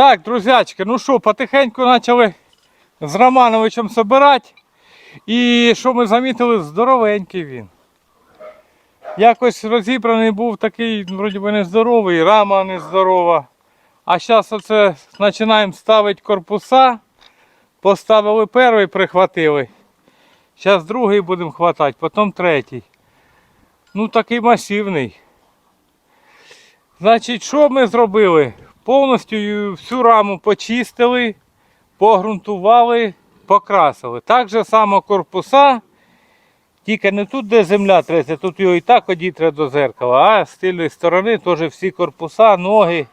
Так, друзячки, ну що, потихеньку почали з Романовичем збирати. І що ми замітили, здоровенький він. Якось розібраний був такий, вроді би, нездоровий, рама нездорова. А зараз оце починаємо ставити корпуса. Поставили перший, прихватили. Зараз другий будемо хватати, потім третій. Ну такий масивний. Значить, що ми зробили? Повністю всю раму почистили, погрунтували, покрасили. Так же само корпуса, тільки не тут, де земля треться, тут його і так одітре до зеркала, а з тильної сторони теж всі корпуса, ноги,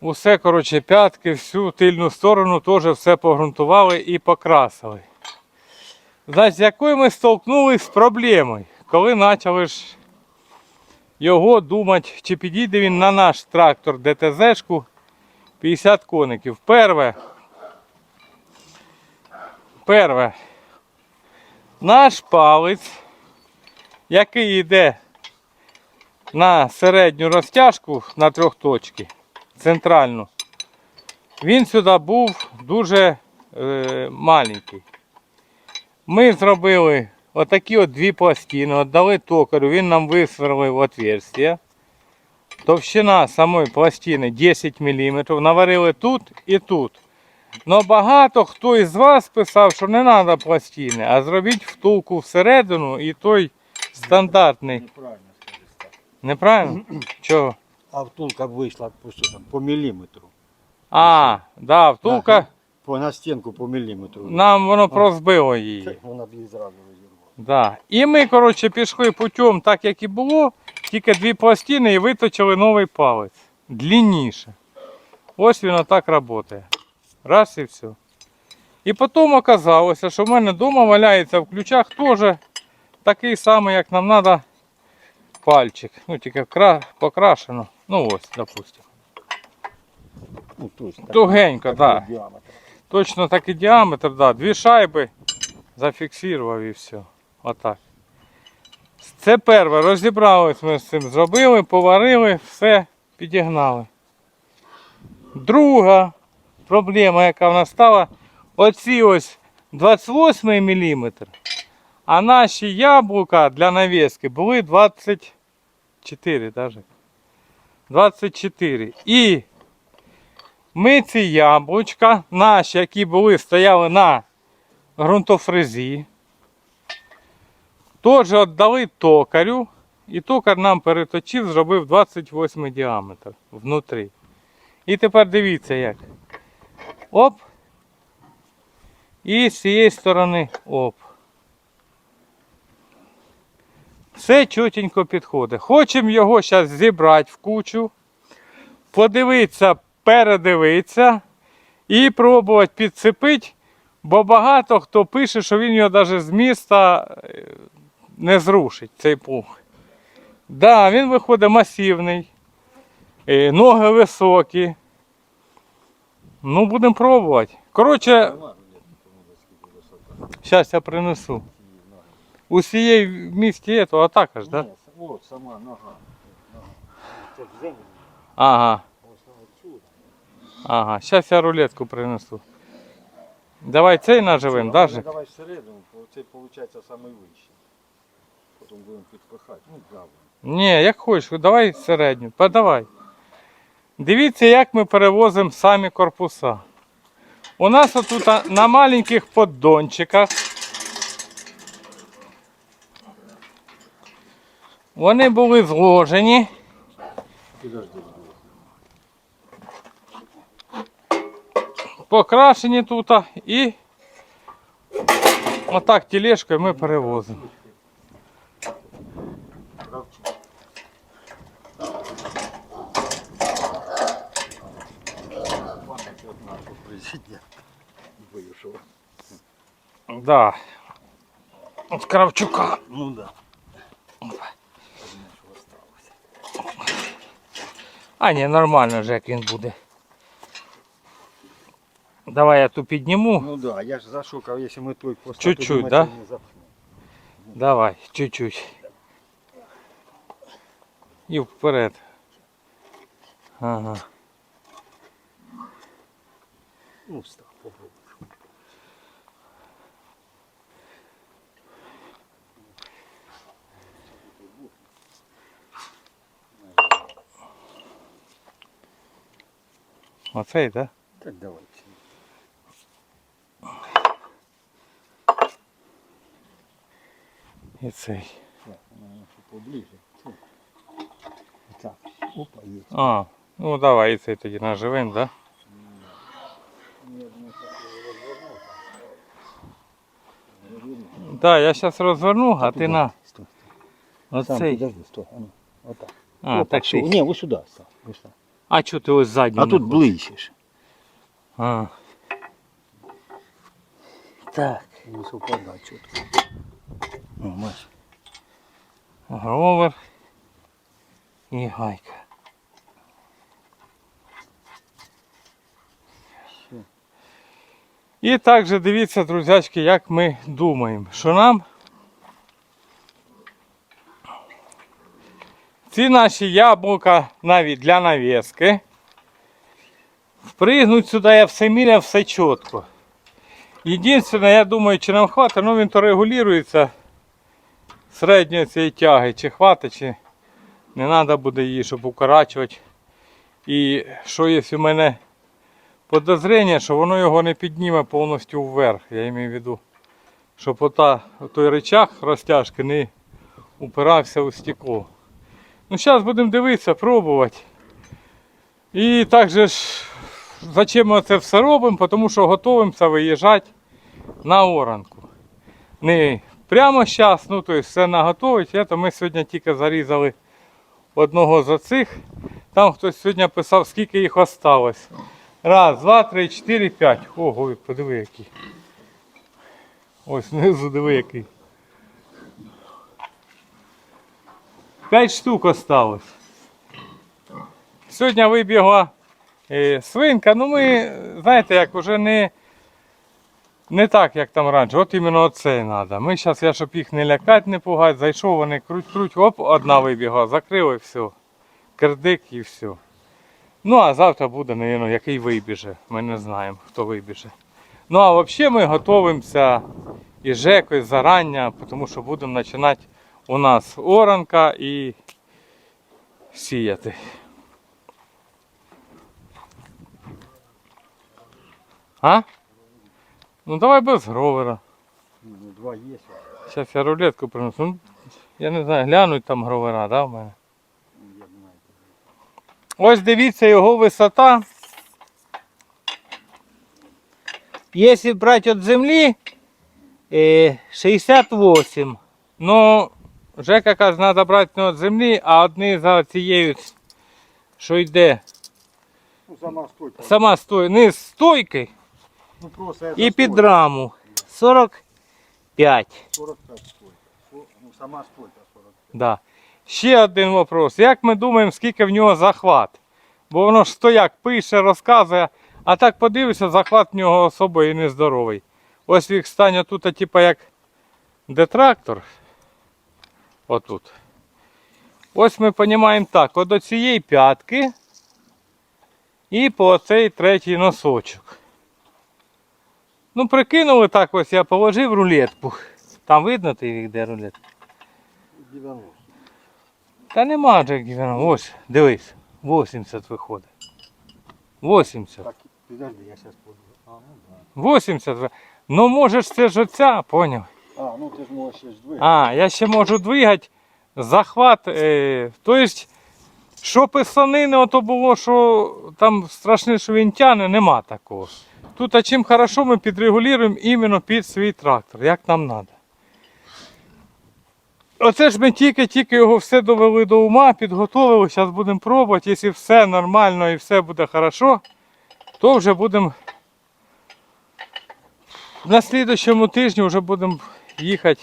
усе, коротше, п'ятки, всю тильну сторону теж все погрунтували і покрасили. Значить, якою ми столкнулися з проблемою, коли почали ж його думати, чи підійде він на наш трактор ДТЗ-шку 50 коників. Перве. Перве. Наш палець, який йде на середню розтяжку на трьохточки, центральну, він сюди був дуже е, маленький. Ми зробили отакі от дві пластини, віддали токарю, він нам висверлив отверстие. Товщина самої пластини 10 мм. Наварили тут і тут. Но багато хто із вас писав, що не треба пластини, а зробіть втулку всередину і той стандартний. Неправильно. Неправильно? Чого? А втулка вийшла по, що там, по міліметру. А, да, втулка. По, на стінку по міліметру. Нам воно прозбило її. Це Вона б її зразу. Да. І ми, коротше, пішли путем так, як і було, тільки дві пластини і виточили новий палець. Длинніше. Ось він отак працює. Раз і все. І потім оказалося, що в мене вдома валяється в ключах теж такий самий, як нам треба пальчик. Ну, тільки покрашено. Ну ось, допустимо. Ну, точно. Тугенько, так. Да. діаметр. Точно такий діаметр, да. Дві шайби зафіксував і все. Отак. Це перше. Розібрались ми з цим, зробили, поварили, все, підігнали. Друга проблема, яка в нас стала, оці ось 28 мм, а наші яблука для навіски були 24 даже. 24. І ми ці яблучка, наші, які були, стояли на ґрунтофрезі, теж віддали токарю, і токар нам переточив, зробив 28 діаметр внутрі. І тепер дивіться як. Оп. І з цієї сторони оп. Все чотенько підходить. Хочемо його зараз зібрати в кучу, подивитися, передивитися і пробувати підцепити, бо багато хто пише, що він його навіть з міста е, не зрушить, цей плуг. Так, да, він виходить масивний, е, ноги високі. Ну, будемо пробувати. Коротше, зараз я принесу. Ці ноги. У цієї місті того атака ж, так? Ні, от сама нога. В. Ага. Ага, зараз я рулетку принесу. Давай цей наживим, даже. Давай всередину, бо цей виходить самий вищий. Потім будемо підпихати. Ну, правильно. Ні, як хочеш, давай середню, подавай. Дивіться, як ми перевозимо самі корпуса. У нас отут на маленьких поддончиках. Вони були зложені. Покрашені тут і отак тележкою ми перевозимо. нашого президента. Вийшов. Да. От Кравчука. Ну да. А ні, нормально вже як він буде. Давай я ту підніму. Ну да, я ж зашукав, якщо ми той поставимо. Чуть-чуть, ми да? це не запхнемо. Давай, чуть-чуть. І вперед. Ага. Ну, встав, попробуй. Оцей, так? Так давай. Да? І цей. Так, наверное, щоб поближе. Фу. Так, опа, є. А, ну давай і цей тоді наживем, так? Да? Да, я зараз розверну, а ти на Стой, стой. Сам оцей. подожди, стой. А, ну, отак. А, Опа, так ти. Ні, ось сюди став. Ось так. А чого ти ось задню? А не тут ближче ж. А, Так. Не совпадає чітко. О, бачиш. гровер і гайка. І також дивіться, друзячки, як ми думаємо, що нам ці наші яблука навіть для навіски впригнуть сюди, я все міряв, все чітко. Єдине, я думаю, чи нам хватить, ну він то регулюється середньої цієї тяги, чи хватить, чи не треба буде її, щоб укорачувати. І що є у мене подозрення, що воно його не підніме повністю вверх. Я маю в виду, щоб ота, той речах розтяжки не упирався у стекло. Ну, зараз будемо дивитися, пробувати. І також зачем ми це все робимо? Тому що готуємося виїжджати на оранку. Не прямо зараз, ну тобто все наготовить. Ми сьогодні тільки зарізали одного з оцих. Там хтось сьогодні писав, скільки їх осталось. Раз, два, три, чотири, п'ять. Ого, подиви який. Ось знизу диви який. П'ять штук осталось. Сьогодні вибігла е, свинка. Ну ми, знаєте, як вже не, не так, як там раніше. От іменно оцей треба. Ми зараз, я щоб їх не лякати, не пугати, зайшов, вони круть-круть, оп, одна вибігла, закрили все. Кирдик і все. Ну, а завтра буде, мабуть, який вибіже. Ми не знаємо, хто вибіже. Ну, а взагалі ми готуємося і жекою зарання, тому що будемо починати у нас оранка і сіяти. А? Ну давай без гровера. Ну, два є. Зараз я рулетку принесу. Ну, я не знаю, глянуть там гровера, да, в мене. Ось дивіться його висота. Якщо брати від землі е, 68. Ну, Жека каже, треба брати не від землі, а одні за цією, що йде. Сама стойка. Сама стой, низ стойки Ну, просто і під стойка. раму. 45. 45 стойка. Ну, сама стойка 45. Да. Ще один вопрос. Як ми думаємо, скільки в нього захват? Бо воно ж стояк пише, розказує, а так подивишся, захват в нього особо і нездоровий. Ось він стане тут, типу як детрактор. Отут. Ось ми розуміємо так, от до цієї п'ятки і по цей третій носочок. Ну, прикинули так ось, я положив рулетку. Там видно ти де рулетка? 90. Та нема Джек 90. Ось, дивись, 80 виходить. 80. Так, подожди, я сейчас подумаю. А, ну да. 80. Ну можеш це ж оця, поняв. А, ну ти ж можеш ще ж двигати. А, я ще можу двигати. Захват. Е, то есть, що писанини ото було, що там страшне, що він тяне, нема такого. Тут а чим хорошо ми підрегулюємо іменно під свій трактор, як нам треба. Оце ж ми тільки-тільки його все довели до ума, підготовили, зараз будемо пробувати. Якщо все нормально і все буде хорошо, то вже будемо на слідчому тижні вже будемо їхати.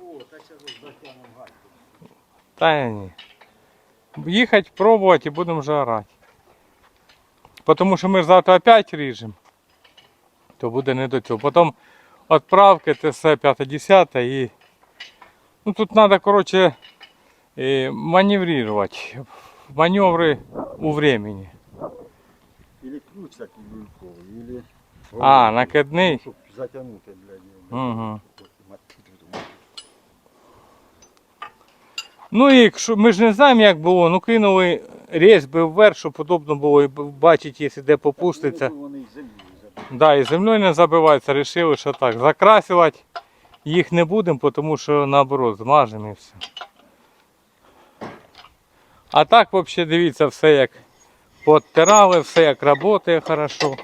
О. Та ні. Їхати, пробувати і будемо вже орати. Тому що ми ж завтра опять ріжемо. То буде не до цього. Потім відправки, ТС 5-10 і. Ну тут треба, коротше, е, маневрувати. Маневри у времени. Или ключ такий люльковий, или... А, накидний? Щоб затягнути, блядь. Угу. Ну і ми ж не знаємо, як було, ну кинули різьби вверх, щоб удобно було і бачити, якщо де попуститься. Да, і землею не забиваються, рішили, що так. Закрасувати їх не будемо, тому що наоборот змажемо і все. А так взагалі дивіться, все як подтирали, все як працює хорошо.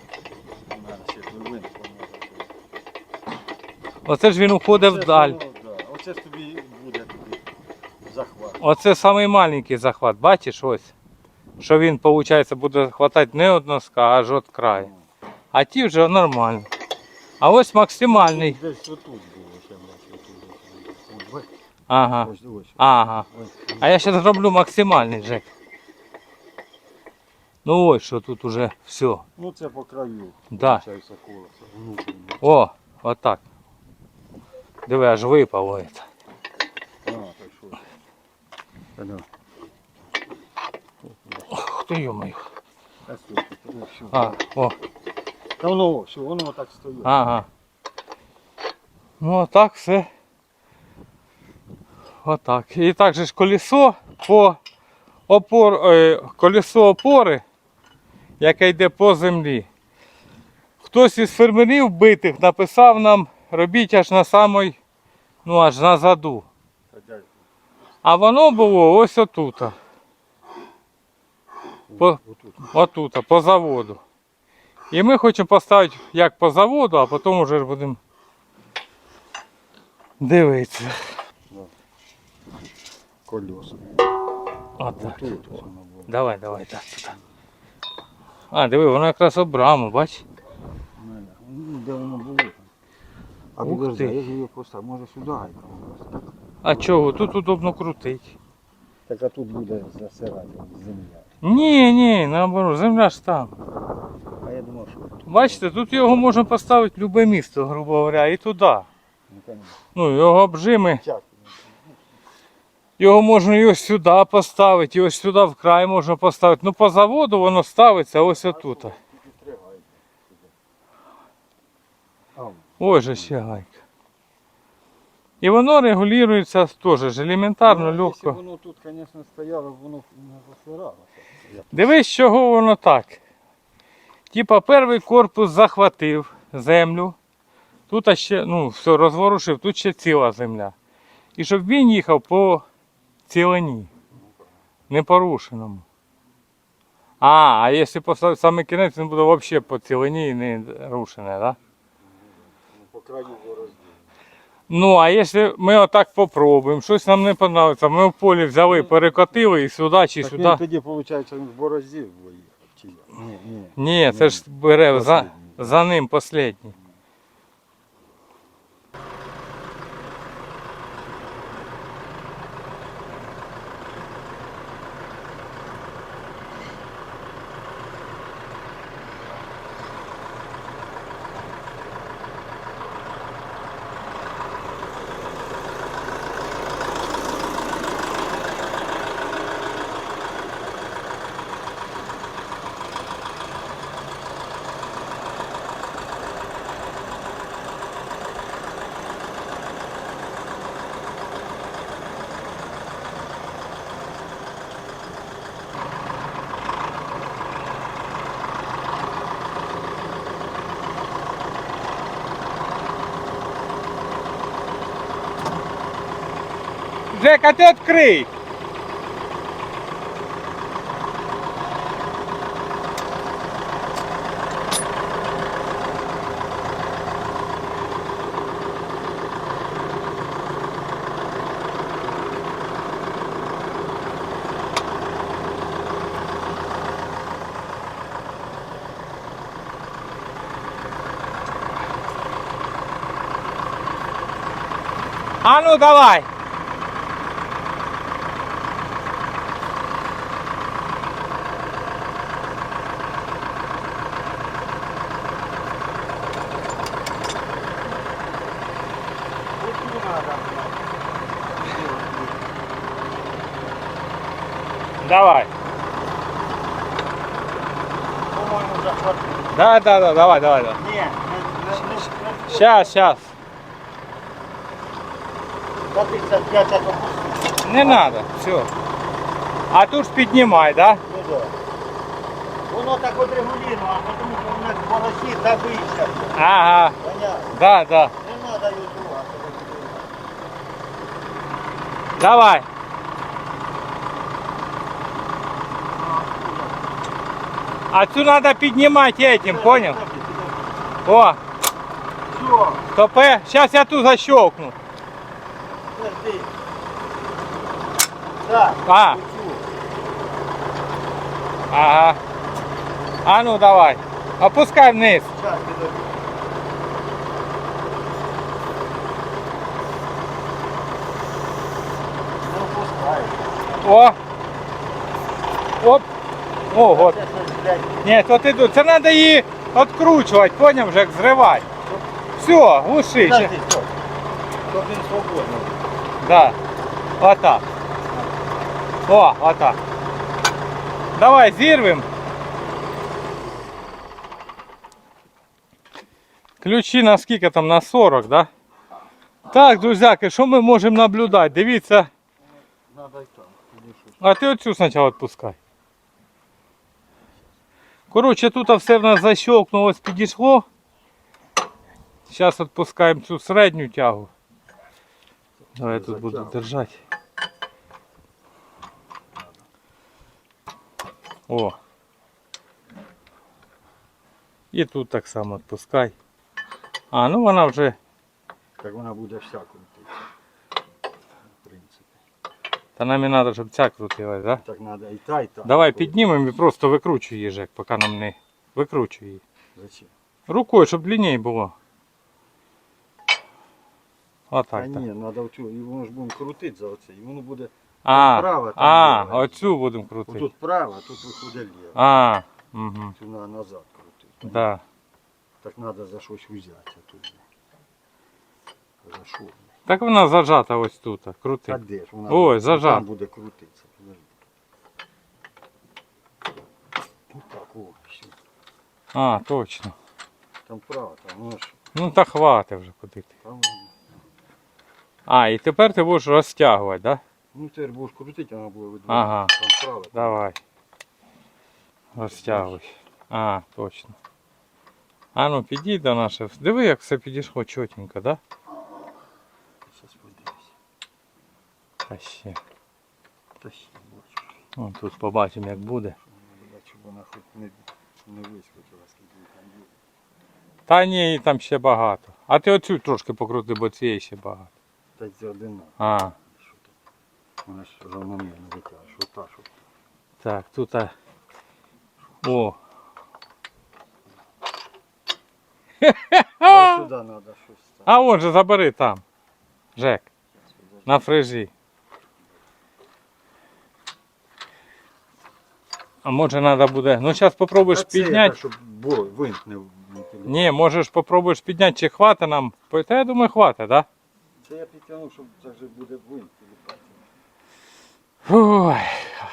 Оце ж він уходить вдаль. Да. Оце ж тобі буде тобі захват. Оце самий маленький захват, бачиш ось. Що він, виходить, буде хватати не од носка, а аж від краю. А ті вже нормально. А ось максимальний. Десь отут було, ще бачу, отут. От, бач, Ага. Ось, ось. Ага. А я зараз зроблю максимальний, Жек. Ну ось що тут уже все. Ну це по краю. Да. О, отак. Диви, аж випало. це. А, так що. Та да. Ух ти йомаю. Все. А, о, Та воно, все, воно так стоїть. ага. Ну отак все. Отак. І так же ж колесо по опор, е, колесо опори, яке йде по землі. Хтось із фермерів битих написав нам, робіть аж на самой, ну аж на заду. А воно було ось отут. По, отут, по заводу. І ми хочемо поставити як по заводу, а потім вже будемо дивитися. Колеса. Ось воно було. Давай, давай, так, туди. А, диви, воно якраз об раму, бач? Ну, Де воно було? А Ух підожди, ти. а як його поставити? Може сюди гайка так. А чого? Тут удобно крутить. Так а тут буде засирати земля. Ні, ні, наоборот, земля ж там. А я думав, що тут. Бачите, тут його можна поставити в будь-яке місто, грубо говоря, і туди. Ну. Ну, його обжими. Тяг. Його можна і ось сюди поставити, і ось сюди в край можна поставити. Ну по заводу воно ставиться ось отут. Ось же ще гайка. І воно регулюється теж ж елементарно, ну, Якщо легко. воно тут, звісно, стояло, воно не засиралося. Дивись, чого воно так. Типа перший корпус захватив землю. Тут ще, ну, все розворушив, тут ще ціла земля. І щоб він їхав по цілині, непорушеному. А, а якщо поставити саме кінець, він буде взагалі по цілині і не рушене, так? Да? Ну, по краю борозді. Ну, а якщо ми отак попробуємо, щось нам не подобається, ми в полі взяли, перекотили і сюди чи Так сюди. він тоді, виходить, він в борозді виїхав. Чи як? Ні, ні. Ні, це ж бере за, за ним останній. Жека, ти відкрий! А ну давай! Да, да, да, давай, давай, давай. Ні, не, не, не, не. Щас, щас. За 55 я допустив. Не надо, все. А тут ж піднімай, да? Ну да. Воно так от регулюємо, а тому що воно в полосі забиться. Ага, Понятно. да, да. Не треба його трогати. Давай. А цю надо піднімати этим, понял? О, топе. Сейчас я ту защелкну. подожди. Так, А. Ага. А ну давай. Опускай вниз. Щас, підожди. Не опускай. О. Оп. Ого. Блядь, Ні, то ти тут. Це треба її відкручувати, поняв, як зривати. Все, глуши. Подожди, стоп. Щоб він свободний. Да. Отак. О, отак. Давай зірвем. Ключі на скільки там? На 40, да? Так, друзяки, що ми можемо наблюдати? Дивіться. Там. підійшов. А ти оцю спочатку відпускай. Коротше, тут все в нас защелкнулось, підійшло. Зараз відпускаємо цю середню тягу. Давай я тут буду держати. О. І тут так само відпускай. А, ну вона вже. Так вона буде вся крутитися. В принципі. Та нам і треба, щоб ця крутилась, да? Так треба і та, і та. Давай піднімемо і просто викручуй її, Жек, поки нам не викручуй її. Зачем? Рукою, щоб длиннее було. Та Отак. так. ні, треба оцю, і воно ж будемо крутити за оце, і воно буде А, Право там а, ліве. оцю будемо крутити. тут право, а тут виходить ліво. А, угу, Цю на назад крутити. да. Так треба за щось взяти тут. За що? Так вона зажата ось тут, крути. де ж вона Ой, буде- зажат. там буде крутитися. Подожди. Тут так, о, все. А, точно. Там право, там воно ж. Ну та хватить вже куди ти. Там, А, і тепер ти будеш розтягувати, да? ну тепер будеш крутити, вона буде видно. Ага. Там право. там Давай. Розтягуй. А, точно. А ну підійди до нашого. Диви, як все підійшло чотенько, да? Та ще. Та ще бачиш. О, тут побачимо, як буде. Бачу, вона хоч не, не вискочила, скільки там є. Та ні, її там ще багато. А ти оцю трошки покрути, бо цієї ще багато. Та це одина. А, Що? Вона ж равномірно витягує. Що та, що та. так, тут. А... О, А сюди треба щось а он же забери там. Жек, на фрижі. А може треба буде. Ну зараз попробуєш підняти. щоб бо, винт не. Ні, можеш попробуєш підняти, чи хватить нам. Та я думаю, хватить, так? Це я підтягнув, щоб це вже буде винт тіліпати. Да? Ой,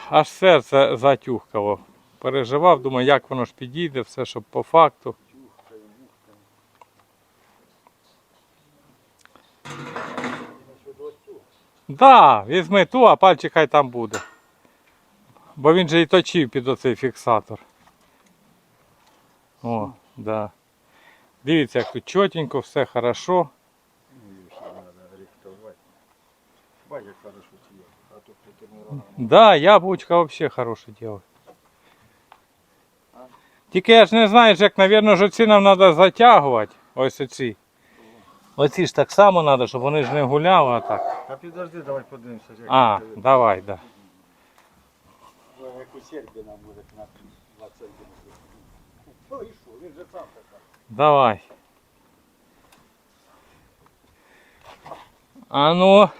аж серце затюхкало. Переживав, думаю, як воно ж підійде, все, щоб по факту. Да, візьми ту, а пальчик хай там буде. Бо він же і точив під оцей фіксатор. О, да. Дивіться, як тут чотенько, все хорошо. Бать, як хорошо це є. А то притирнув Да, яблучко вообще хороше дело. Тільки я ж не знаю, як, мабуть, ж оці нам треба затягувати. Ось оці. Оці ж так само треба, щоб вони ж не гуляли, а так. А підожди, давай подивимося. Як А, це давай, да. виглядає. Як у Сербії нам буде на 20 днів. Що і що, він же сам така. Давай. А ну.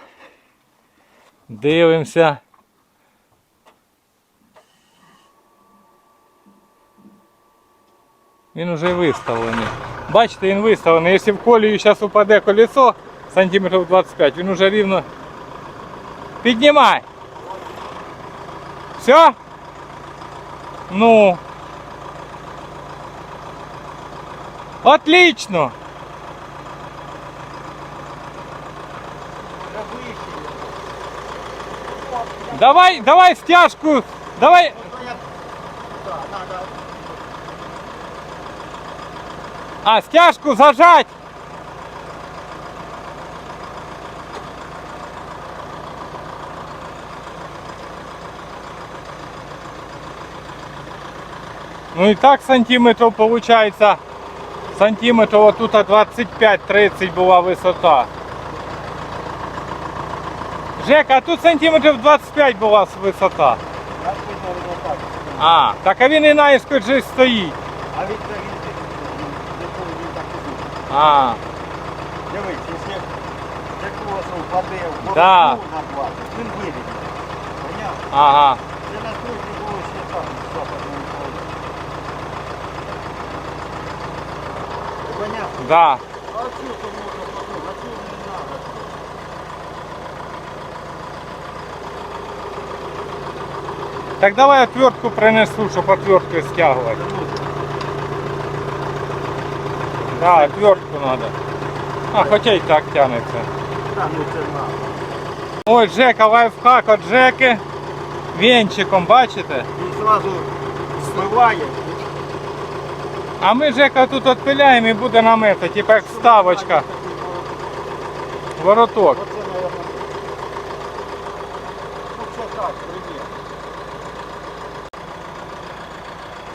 Дивимося. Він уже виставлений. Бачите, він виставлений. Якщо в колію зараз упаде колесо сантиметрів 25, він уже рівно. Піднімай. Все? Ну. Отлично! Вже вище. Давай, давай стяжку, давай. Ну, то я... Так, надо. А, стяжку зажать. Ну і так сантиметрів виходить, сантиметрів отут 25-30 була висота. Жека, а тут сантиметрів 25 була висота. Я понял, воно так. А, так а він і наїскось же стоїть. А від це він так і бути. А, Дивись, якщо якогось впаде в Да. боротьбу на 20, він вийде. Поняв? ага. Це на той було ще так, з западного поля. Понятно? Да. А цю то можна потім, а цю не треба. Так давай отвертку принесу, щоб отверткою стягувати. Да, отвертку надо. А, хоча і так тянеться. Та ну це. Ой, Жека, лайфхак от Жеки. Венчиком, бачите? Він зразу смиває. А ми Жека тут відпиляємо і буде нам это, типа як вставочка, вороток. Ну.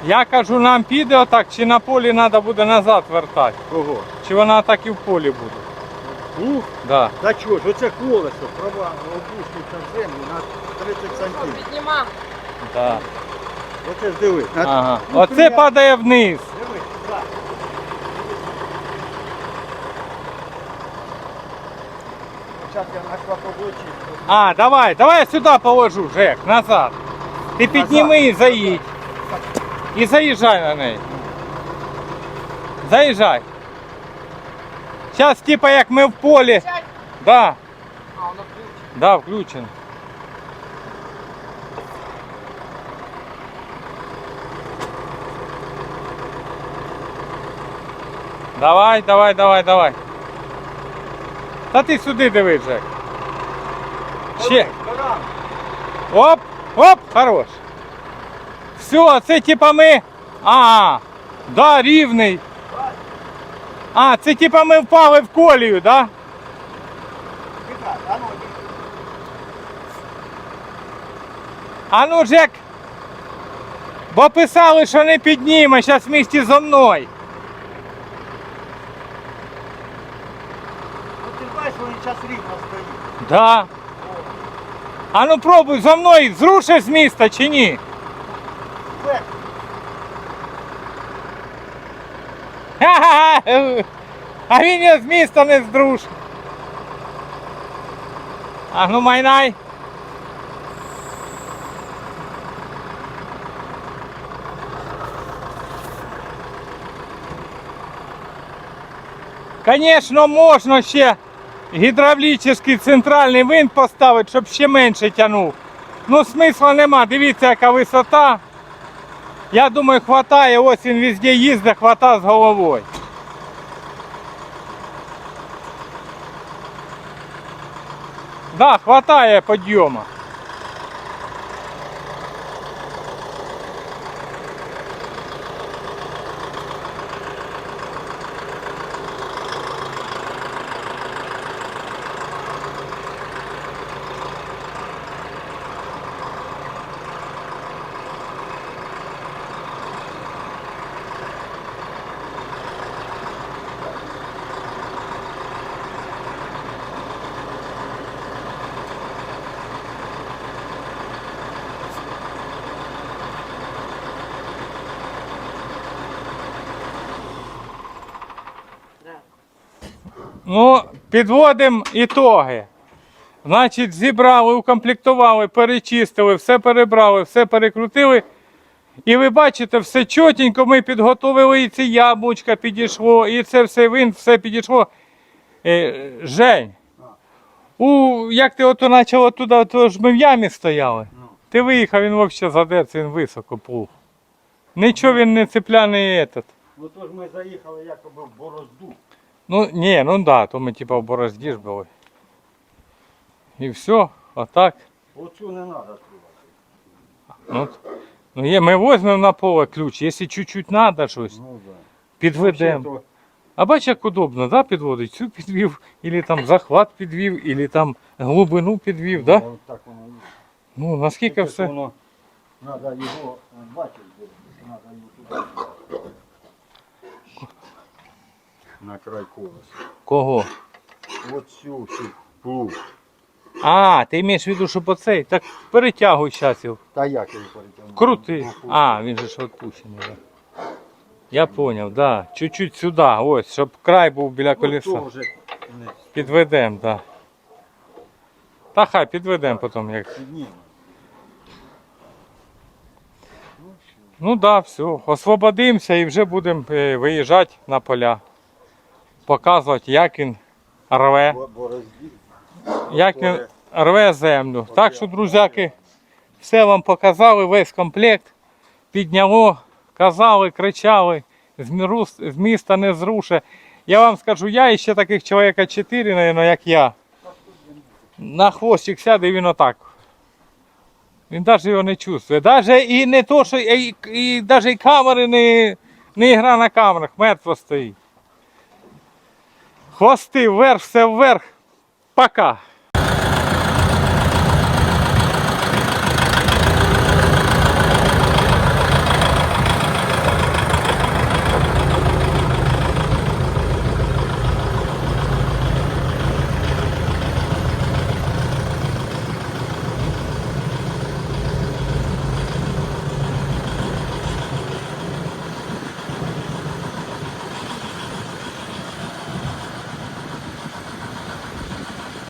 Я кажу, нам піде отак, чи на полі треба буде назад вертати. Кого? Чи вона так і в полі буде. Ух, Да. та чого ж, оце колесо, права опуститься в землю на 30 сантиметрів. Піднімав. Да. Оце ж диви. На- Ага. ну, Оце прям- падає вниз. Диви, так. Зараз я на шваковочі. А, давай, давай я сюди положу, Жек, назад. Ти підніми і заїдь. І заїжджай на неї. Заїжджай. Зараз, типа, як ми в полі. Да, А, воно ключ. да, включено. Давай, давай, давай, давай. Та ти сюди дивись, Жек. Ще. Оп, оп, хорош. Все, це типа ми. А, да, рівний. А, це типа ми впали в колію, да? А ну, іди. А ну, Жек. Бо писали, що не підніме, зараз місті зо мною. Ну ти знаєш, він зараз рівно стоїть. Да. А ну пробуй за мною, зрушиш з міста чи ні? Ха-ха-ха. А він його з міста не здрушив. А ну майнай. Конечно, можна ще гідравлічний центральний винт поставити, щоб ще менше тягнув. Ну смисла нема, дивіться, яка висота. Я думаю, хватає, ось він везде їздить, хвата з головою. Да, хватає підйому. Ну, підводимо ітоги. Значить, зібрали, укомплектували, перечистили, все перебрали, все перекрутили. І ви бачите, все чотенько ми підготовили, і це яблучко підійшло, і це все вин, все підійшло. Е, Жень, у, як ти ото почав туди, то ж ми в ямі стояли. Ну. Ти виїхав, він взагалі задерся, він високо плуг. Нічого він не цепляний этот. Ну то ж ми заїхали якоби в борозду. Ну, ні, ну да, то ми типа в борозді ж були. І все, отак. Оцю не треба трубати. Ну, ну є, ми візьмемо на поле ключ, якщо чуть-чуть треба щось, Ну да. підведемо. А бач, як удобно, да, підводить? Цю підвів, або там захват підвів, або там глибину підвів, да? ну, Так воно є. Ну, наскільки Тільки ж все. Воно, треба його, бачиш, де, треба його туди. На край колеса. Кого? Оцю всю плуг. А, ти маєш в виду, що по цей? Так перетягуй зараз його. Та як його перетягнути? Крути. А, він же ж відпущений. Да. Я зрозумів, да. Чуть-чуть сюди, ось, щоб край був біля колеса. вже не Підведемо, так. Да. Та хай підведемо потім. Як... підніме. Ну. Так, да, все. Освободимося і вже будемо е, виїжджати на поля. Показувати, як він рве, як він рве землю. Так що, друзяки, все вам показали, весь комплект. Підняло, казали, кричали, з, міста не зруше. Я вам скажу, я і ще таких чоловіка 4, наверное, як я. На хвостик сяде і він отак. Він навіть його не чувствує. Навіть і не то, що і, і, навіть і камери не, не гра на камерах, мертво стоїть. Хвости вверх, все вверх. Пока.